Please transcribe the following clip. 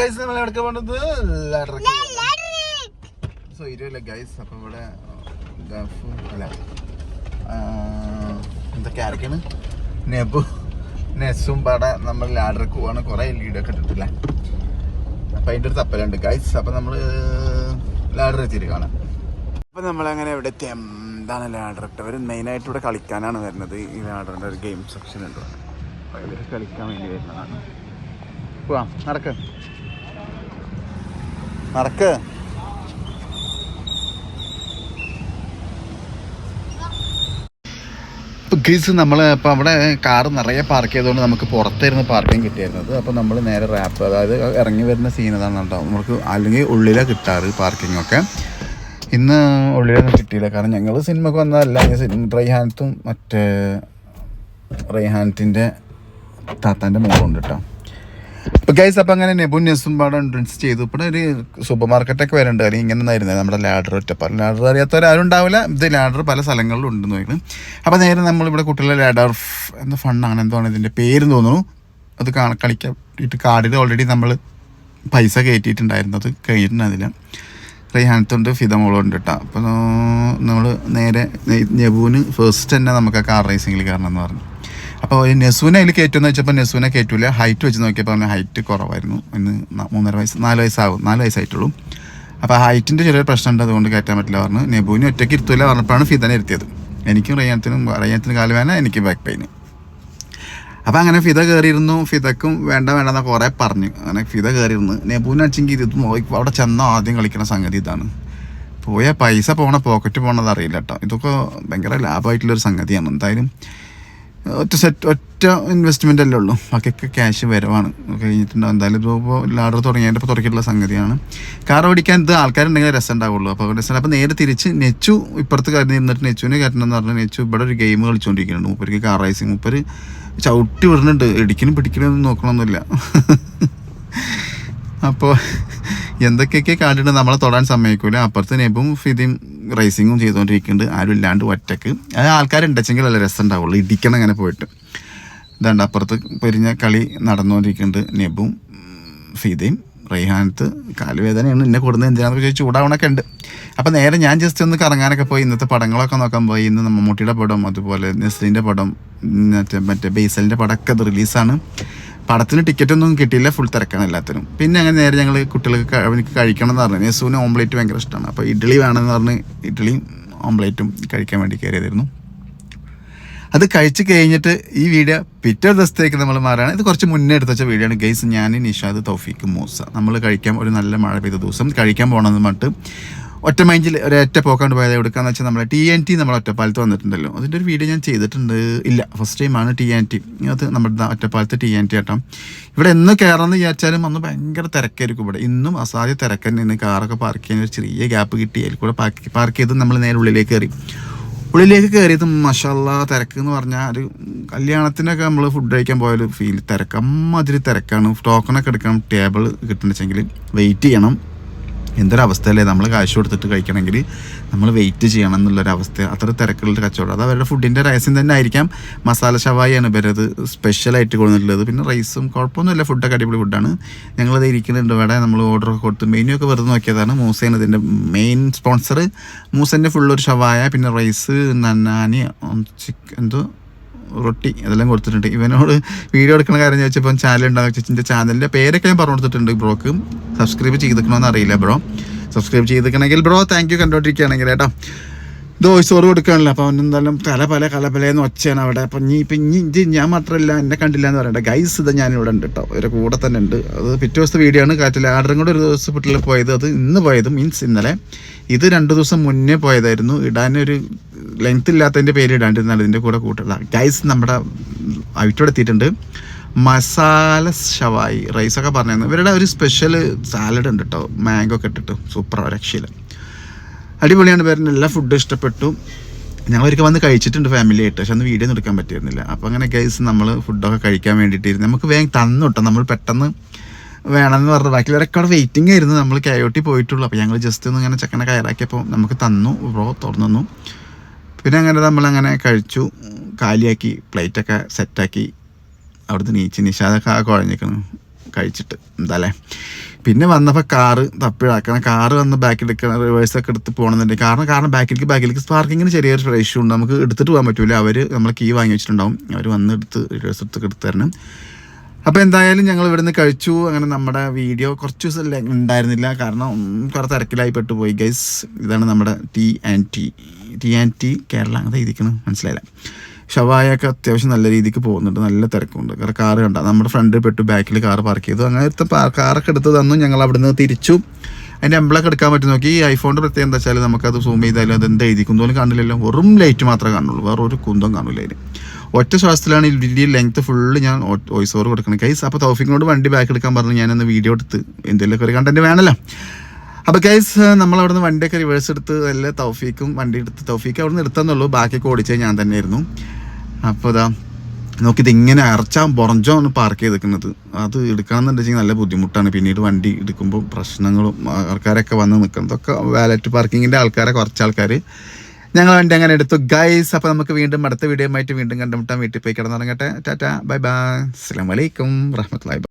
Guys നമ്മൾ എവിടെ പോണത്? സോ ഇരുവല്ല ഗൈസ് അപ്പൊ ഇവിടെ ഗഫ് അല്ല? എന്തൊക്കെ ആരൊക്കെയാണ് നെബു നെസും പാടെ നമ്മൾ ലാഡർക്ക് പോവാണ്. കുറെ ലീഡൊക്കെ ഇട്ടിട്ടില്ല? അപ്പൊ അതിന്റെ ഒരു തപ്പലുണ്ട് ഗൈസ് അപ്പൊ നമ്മൾ ലാഡർ എത്തിയിട്ട് കാണാം. അപ്പൊ നമ്മളങ്ങനെ ഇവിടെ എത്തി. എന്താണ് ലാഡർ അവർ മെയിനായിട്ട് ഇവിടെ കളിക്കാനാണ് വരുന്നത്. ഈ ലാഡറിന്റെ ഒരു ഗെയിം സെക്ഷൻ ഉണ്ട്. അപ്പൊ ഇവർ കളിക്കാൻ വേണ്ടി വരുന്നതാണ്. പോവാം നടക്ക്. നടക്ക്. ഗീസ് നമ്മൾ ഇപ്പം അവിടെ കാർ നിറയെ പാർക്ക് ചെയ്തുകൊണ്ട് നമുക്ക് പുറത്തായിരുന്നു പാർക്കിംഗ് കിട്ടിയിരുന്നത്. അപ്പോൾ നമ്മൾ നേരെ റാപ്പ് അതായത് ഇറങ്ങി വരുന്ന സീൻ അതാണ് കേട്ടോ. നമുക്ക് അല്ലെങ്കിൽ ഉള്ളിലാണ് കിട്ടാറ് പാർക്കിംഗ് ഒക്കെ. ഇന്ന് ഉള്ളിലൊന്നും കിട്ടിയില്ല. കാരണം ഞങ്ങൾ സിനിമക്ക് വന്നതല്ല. സിനിമ റൈഹാനത്തും മറ്റേ റൈഹാനത്തിന്റെ താത്താന്റെ മോളുണ്ട് കേട്ടോ. ഇപ്പൊ ഗൈസ് അപ്പൊ അങ്ങനെ നെബുൻ നെസും പാടെ എൻട്രൻസ് ചെയ്തു. ഇപ്പോൾ ഒരു സൂപ്പർ മാർക്കറ്റൊക്കെ വരേണ്ട. അല്ലെങ്കിൽ ഇങ്ങനെ ഒന്നായിരുന്നു. നമ്മുടെ ലാഡർ ഒറ്റപ്പാൽ ലാഡർ അറിയാത്തവരാരും ഉണ്ടാവില്ല. ഇത് ലാഡർ പല സ്ഥലങ്ങളിലും ഉണ്ടെന്ന് നോക്കുന്നു അപ്പോൾ നേരെ നമ്മളിവിടെ കുട്ടികളെ ലാഡർ എന്ന ഫണ്ടാണ് എന്താണ് ഇതിന്റെ പേര് തോന്നുന്നു. അത് കളിക്കാൻ വേണ്ടിയിട്ട് കാർഡിൽ ഓൾറെഡി നമ്മൾ പൈസ കയറ്റിയിട്ടുണ്ടായിരുന്നത് കഴിഞ്ഞിട്ടുണ്ടായിരുന്നില്ല റൈഹാനത്തുണ്ട് ഫിദ മോളുണ്ട് കേട്ടോ അപ്പോൾ നമ്മൾ നേരെ നെബുവിന് ഫസ്റ്റ് തന്നെ നമുക്ക് ആ കാർ റേസിങ്ങിൽ കയറണം എന്ന് പറഞ്ഞു. അപ്പോൾ നെസുവിനെ അതിൽ കയറ്റുമെന്ന് വെച്ചപ്പോൾ നെസുവിനെ കയറ്റൂല. ഹൈറ്റ് വെച്ച് നോക്കിയപ്പോൾ അവന് ഹൈറ്റ് കുറവായിരുന്നു. ഇന്ന് മൂന്നര വയസ്സ് നാല് വയസ്സാവും നാല് വയസ്സായിട്ടുള്ളൂ. അപ്പോൾ ഹൈറ്റിന്റെ ചെറിയൊരു പ്രശ്നമുണ്ട് അതുകൊണ്ട് കയറ്റാൻ പറ്റില്ല പറഞ്ഞു. നെബുവിനെ ഒറ്റയ്ക്ക് ഇരുത്തൂല പറഞ്ഞപ്പോഴാണ് ഫിതനെ ഇരുത്തിയത്. എനിക്കും റയ്യാനത്തിനും റയ്യാനത്തിന് കാലുവേന എനിക്ക് ബാക്ക് പെയിന് അപ്പോൾ അങ്ങനെ ഫിത കയറിയിരുന്നു ഫിതക്കും വേണ്ട വേണ്ട എന്നാൽ കുറേ പറഞ്ഞു. അങ്ങനെ ഫിത കയറിയിരുന്നു നെബുവിനെ അടിച്ചെങ്കിൽ ഇത് അവിടെ ചെന്ന ആദ്യം കളിക്കുന്ന സംഗതി ഇതാണ്. പോയ പൈസ പോണ പോക്കറ്റ് പോണത് അറിയില്ല കേട്ടോ. ഇതൊക്കെ ഭയങ്കര ലാഭമായിട്ടുള്ളൊരു സംഗതിയാണ്. എന്തായാലും ഒറ്റ സെറ്റ് ഒറ്റ ഇൻവെസ്റ്റ്മെന്റ് അല്ലേ ഉള്ളൂ. ബാക്കിയൊക്കെ ക്യാഷ് വരവാണ്. കഴിഞ്ഞിട്ടുണ്ടാവും എന്തായാലും ഇപ്പോൾ ലാഡർ തുടങ്ങിയതിന്റെ ഇപ്പോൾ തുടക്കിയിട്ടുള്ള സംഗതിയാണ്. കാർ ഓടിക്കാൻ ഇത് ആൾക്കാരുണ്ടെങ്കിൽ രസം ഉണ്ടാവുള്ളൂ. അപ്പോൾ രസം അപ്പോൾ നേരെ തിരിച്ച് നെച്ചു ഇപ്പുറത്ത് കാര്യം നിന്നിട്ട് നെച്ചുവിനെ കയറ്റണമെന്ന് പറഞ്ഞാൽ നെച്ചു ഇവിടെ ഒരു ഗെയിം കളിച്ചുകൊണ്ടിരിക്കുന്നുണ്ട് മൂപ്പർക്ക് കാർ റൈസിങ് മൂപ്പര് ചവിട്ടി വിടുന്നുണ്ട്. ഇടിക്കലും പിടിക്കലും നോക്കണമൊന്നുമില്ല അപ്പോൾ എന്തൊക്കെയൊക്കെ കാട്ടിട്ട് നമ്മളെ തൊടാൻ സമ്മതിക്കൂല. അപ്പുറത്ത് നെബും ഫിദിയും റേസിങ്ങും ചെയ്തുകൊണ്ടിരിക്കുന്നുണ്ട് ആരും ഇല്ലാണ്ട് ഒറ്റയ്ക്ക്. അത് ആൾക്കാരുണ്ടെച്ചെങ്കിൽ നല്ല രസം ഉണ്ടാവുള്ളൂ ഇടിക്കണം അങ്ങനെ പോയിട്ട്. ഇതാണ്ട് അപ്പുറത്ത് പെരിഞ്ഞ കളി നടന്നുകൊണ്ടിരിക്കുന്നുണ്ട് നെബും സീതയും റൈഹാനത്ത് കാലുവേദനയാണ് എന്നെ കൊടുക്കുന്നത് എന്തിനാണെന്ന് ചോദിച്ച് ചൂടാവണൊക്കെ ഉണ്ട്. അപ്പോൾ നേരെ ഞാൻ ജസ്റ്റ് ഒന്ന് കറങ്ങാനൊക്കെ പോയി. ഇന്നത്തെ പടങ്ങളൊക്കെ നോക്കാൻ പോയി. ഇന്ന് മമ്മൂട്ടിയുടെ പടം അതുപോലെ നെസ്ലിന്റെ പടം മറ്റേ മറ്റേ ബേസലിന്റെ പടമൊക്കെ അത് റിലീസാണ് പടത്തിന് ടിക്കറ്റ് ഒന്നും കിട്ടിയില്ല ഫുൾ തിരക്കാണ് എല്ലാത്തിനും. പിന്നെ അങ്ങനെ നേരെ ഞങ്ങൾ കുട്ടികൾക്ക് അവനിക്ക് കഴിക്കണം എന്ന് പറഞ്ഞു. യേസുവിന് ഓംലേറ്റ് ഭയങ്കര ഇഷ്ടമാണ്. അപ്പോൾ ഇഡ്ഡലി വേണമെന്ന് പറഞ്ഞ് ഇഡ്ഡലിയും ഓംലേറ്റും കഴിക്കാൻ വേണ്ടി കയറിയതായിരുന്നു. അത് കഴിച്ച് കഴിഞ്ഞിട്ട് ഈ വീഡിയോ പിറ്റേ ദിവസത്തേക്ക് നമ്മൾ മാറുകയാണ്. ഇത് കുറച്ച് മുന്നേ എടുത്ത് വെച്ച വീഡിയോ ആണ്. ഗെയ്സ് ഞാൻ നിഷാദ് തൗഫീഖ് മൂസ. നമ്മൾ കഴിക്കാൻ ഒരു നല്ല മഴ പെയ്ത ദിവസം കഴിക്കാൻ പോകണമെന്ന് പറഞ്ഞിട്ട് ഒറ്റ മൈൻഡിൽ ഒരൊറ്റ പോക്കാണ്ട് പോയത് എടുക്കാന്ന് വെച്ചാൽ നമ്മളെ ടി എൻ ടി നമ്മൾ ഒറ്റപ്പാലത്ത് വന്നിട്ടുണ്ടല്ലോ. അതിന്റെ ഒരു വീഡിയോ ഞാൻ ചെയ്തിട്ടുണ്ട്. ഇല്ല ഫസ്റ്റ് ടൈമാണ് ടി എൻ ടി അത് നമ്മുടെ ഒറ്റപ്പാലത്ത് ടി എൻ ടി ആട്ടം ഇവിടെ എന്ന് കയറാമെന്ന് വിചാരിച്ചാലും അന്ന് ഭയങ്കര തിരക്കായിരിക്കും ഇവിടെ. ഇന്നും അസാധ്യ തിരക്ക് നിന്ന് കാറൊക്കെ പാർക്ക് ചെയ്യാൻ ഒരു ചെറിയ ഗ്യാപ്പ് കിട്ടി. അതിൽ കൂടെ പാർക്ക് പാർക്ക് ചെയ്ത് നമ്മൾ നേരെ ഉള്ളിലേക്ക് കയറി. ഉള്ളിലേക്ക് കയറിയത് മഷാല്ല തിരക്ക് എന്ന് പറഞ്ഞാൽ ഒരു കല്യാണത്തിനൊക്കെ നമ്മൾ ഫുഡ് കഴിക്കാൻ പോയാൽ ഫീൽ തിരക്ക് അമ്മാതിരി തിരക്കാണ്. ടോക്കണൊക്കെ എടുക്കണം ടേബിൾ കിട്ടണമെങ്കിൽ വെയിറ്റ് ചെയ്യണം. എന്തൊരവസ്ഥയല്ലേ? നമ്മൾ കാശ് കൊടുത്തിട്ട് കഴിക്കണമെങ്കിൽ നമ്മൾ വെയിറ്റ് ചെയ്യണം എന്നുള്ളൊരവസ്ഥ അത്ര തിരക്കുള്ള കച്ചവടം. അത് അവരുടെ ഫുഡിന്റെ രഹസ്യം തന്നെ ആയിരിക്കാം. മസാല ഷവായിയാണ് ഇവരത് സ്പെഷ്യലായിട്ട് കൊടുത്തിട്ടുള്ളത്. പിന്നെ റൈസും കുഴപ്പമൊന്നുമില്ല. ഫുഡൊക്കെ അടിപൊളി ഫുഡാണ് ഞങ്ങളത് ഇരിക്കുന്നുണ്ട് ഇവിടെ. നമ്മൾ ഓർഡറൊക്കെ കൊടുത്ത് മെനു ഒക്കെ വെറുതെ നോക്കിയതാണ്. മൂസയാണ് ഇതിന്റെ മെയിൻ സ്പോൺസർ മൂസന്റെ ഫുള്ളൊരു ഷവായ പിന്നെ റൈസ് നന്നാനി ചിക്കൻ എന്തോ? റൊട്ടി അതെല്ലാം കൊടുത്തിട്ടുണ്ട്. ഇവനോട് വീഡിയോ എടുക്കുന്ന കാര്യം ചോദിച്ചപ്പോൾ ചാനൽ ഉണ്ടാകും ചേച്ചിന്റെ ചാനലിന്റെ പേരൊക്കെ ഞാൻ പറഞ്ഞു കൊടുത്തിട്ടുണ്ട് ബ്രോക്ക്. സബ്സ്ക്രൈബ് ചെയ്തിക്കണമെന്ന് അറിയില്ല ബ്രോ. സബ്സ്ക്രൈബ് ചെയ്തിക്കണമെങ്കിൽ ബ്രോ താങ്ക് യു കണ്ടോണ്ടിരിക്കുകയാണെങ്കിൽ കേട്ടോ. ഇത് വോയിസ് ഓർ കൊടുക്കുകയാണല്ലോ. അപ്പോൾ അവൻ എന്തായാലും കല പല കല ഒച്ചയാണ് അവിടെ. അപ്പം ഇനി ഇപ്പം ഇനി ഇത് ഞാൻ മാത്രമല്ല എന്നെ കണ്ടില്ല എന്ന് പറയണ്ട. ഗൈസ് ഇത് ഞാനിവിടെ ഉണ്ട് കേട്ടോ ഇവരെ കൂടെ തന്നെ ഉണ്ട്. അത് പിറ്റേ ദിവസത്തെ വീഡിയോ ആണ്. കാറ്റിൽ ആർഡറും കൂടെ ഒരു ദിവസം വീട്ടിൽ പോയത്. അത് ഇന്ന് പോയത് മീൻസ് ഇന്നലെ. ഇത് രണ്ട് ദിവസം മുന്നേ പോയതായിരുന്നു. ഇടാനൊരു ലെങ്ത് ഇല്ലാത്തതിന്റെ പേര് ഇടാണ്ടിരുന്നാണ് ഇതിന്റെ കൂടെ കൂട്ടുള്ള. ഗൈസ് നമ്മുടെ ഔറ്റോടെ എത്തിയിട്ടുണ്ട്. മസാല ഷവായി റൈസൊക്കെ പറഞ്ഞിരുന്നു. ഇവരുടെ ഒരു സ്പെഷ്യൽ സാലഡ് ഉണ്ട് കേട്ടോ മാംഗോ ഒക്കെ ഇട്ടിട്ട്. സൂപ്പർ രക്ഷയില്ല. അടിപൊളിയാണ് പേരിന് എല്ലാ ഫുഡും ഇഷ്ടപ്പെട്ടു. ഞങ്ങൾ ഒരിക്കൽ വന്ന് കഴിച്ചിട്ടുണ്ട് ഫാമിലി ആയിട്ട്. പക്ഷെ അന്ന് വീഡിയോ ഒന്നും എടുക്കാൻ പറ്റിയിരുന്നില്ല. അപ്പോൾ അങ്ങനെ ഗൈസ് നമ്മൾ ഫുഡൊക്കെ കഴിക്കാൻ വേണ്ടിയിട്ടിരുന്നു. നമുക്ക് വേഗം തന്നു നമ്മൾ പെട്ടെന്ന് വേണമെന്ന് പറഞ്ഞു. ബാക്കിയുള്ളവരൊക്കെ അവിടെ വെയിറ്റിംഗ് ആയിരുന്നു. നമ്മൾ കയോട്ടി പോയിട്ടുള്ളൂ. അപ്പോൾ ഞങ്ങൾ ജസ്റ്റ് ഒന്ന് ഇങ്ങനെ ചെക്കനെ കയറാക്കിയപ്പോൾ നമുക്ക് തന്നു. ബ്രോ തുറന്നു പിന്നെ അങ്ങനെ നമ്മളങ്ങനെ കഴിച്ചു. കാലിയാക്കി പ്ലേറ്റൊക്കെ സെറ്റാക്കി അവിടുന്ന് നീച്ച് നിഷാദൊക്കെ ആ കുഴഞ്ഞിക്കണം കഴിച്ചിട്ട് എന്താല്ലേ. പിന്നെ വന്നപ്പോൾ കാറ് തപ്പിഴാക്കണം കാറ് വന്ന് ബാക്കിൽ റിവേഴ്സൊക്കെ എടുത്ത് പോകണമെന്നുണ്ടെങ്കിൽ കാരണം കാരണം ബാക്കിലേക്ക് ബാക്കിലേക്ക് പാർക്കിങ്ങിന് ചെറിയൊരു ഇഷ്യൂ ഉണ്ട്. നമുക്ക് എടുത്തിട്ട് പോകാൻ പറ്റൂല. അവർ നമ്മൾ കീ വാങ്ങി വെച്ചിട്ടുണ്ടാവും. അവർ വന്ന് എടുത്ത് റിവേഴ്സ് എടുത്ത് എടുത്ത് തരണം. അപ്പോൾ എന്തായാലും ഞങ്ങൾ ഇവിടുന്ന് കഴിച്ചു. അങ്ങനെ നമ്മുടെ വീഡിയോ കുറച്ച് ദിവസം ഉണ്ടായിരുന്നില്ല. കാരണം കുറേ തിരക്കിലായി പെട്ടു പോയി ഗൈസ് ഇതാണ് നമ്മുടെ T and T T and T Kerala അങ്ങനത്തെ രീതിക്കാണ് മനസ്സിലായില്ല. ഷവായൊക്കെ അത്യാവശ്യം നല്ല രീതിക്ക് പോകുന്നുണ്ട്. നല്ല തിരക്കുണ്ട്. കാരണം കാറ് കണ്ട നമ്മുടെ ഫ്രണ്ട് പെട്ടു ബാക്കിൽ കാറ് പാർക്ക് ചെയ്തു. അങ്ങനത്തെ കാറൊക്കെ എടുത്ത് തന്നു. ഞങ്ങൾ അവിടുന്ന് തിരിച്ചു. അതിന്റെ എംബ്ലൊക്കെ എടുക്കാൻ പറ്റും. നോക്കി ഈ ഐഫോണിന്റെ പ്രത്യേകം എന്താ വെച്ചാൽ നമുക്കത് സൂം ചെയ്താലും അത് എന്താ എഴുതി കുന്തോലും കാണില്ലല്ലോ. വെറും ലൈറ്റ് മാത്രമേ കാണുള്ളൂ. വേറെ ഒരു കുന്തം കാണില്ല അതിന് ഒറ്റ ശ്വാസത്തിലാണ് ഈ വലിയ ലെങ്ത് ഫുള്ള് ഞാൻ വോയിസ് ഓവർ കൊടുക്കണം കൈസ് അപ്പോൾ തൗഫിക്കിനോട് വണ്ടി ബാക്ക് എടുക്കാൻ പറഞ്ഞു. ഞാനൊന്ന് വീഡിയോ എടുത്ത് എന്തെങ്കിലുമൊക്കെ ഒരു കണ്ടന്റ് വേണമല്ലോ അപ്പോൾ ഗൈസ് നമ്മൾ അവിടെ നിന്ന് വണ്ടിയൊക്കെ റിവേഴ്സ് എടുത്ത് നല്ല തൗഫീക്കും വണ്ടി എടുത്ത് തൗഫീക്ക് അവിടെ നിന്ന് എടുത്തെന്നുള്ളൂ ബാക്കിയൊക്കെ ഓടിച്ചത് ഞാൻ തന്നെയായിരുന്നു. അപ്പോൾ ഇതാ നോക്കിയത് ഇങ്ങനെ അറച്ചാൻ പുറഞ്ചോ ആണ് പാർക്ക് ചെയ്തിരിക്കുന്നത്. അത് എടുക്കണമെന്നുണ്ടെങ്കിൽ നല്ല ബുദ്ധിമുട്ടാണ്. പിന്നീട് വണ്ടി എടുക്കുമ്പോൾ പ്രശ്നങ്ങളും ആൾക്കാരൊക്കെ വന്ന് നിൽക്കുന്നതൊക്കെ വാലറ്റ് പാർക്കിങ്ങിന്റെ ആൾക്കാരെ കുറച്ച് ആൾക്കാർ ഞങ്ങൾ വണ്ടി അങ്ങനെ എടുത്തു. ഗൈസ് അപ്പോൾ നമുക്ക് വീണ്ടും അടുത്ത വീഡിയോ ആയിട്ട് വീണ്ടും കണ്ടുമുട്ടാൻ വീട്ടിൽ പോയി കിടന്നിറങ്ങട്ടെ. Tata bye bye. അസ്സാം വലൈക്കും റഹ്മത്തുള്ളാഹി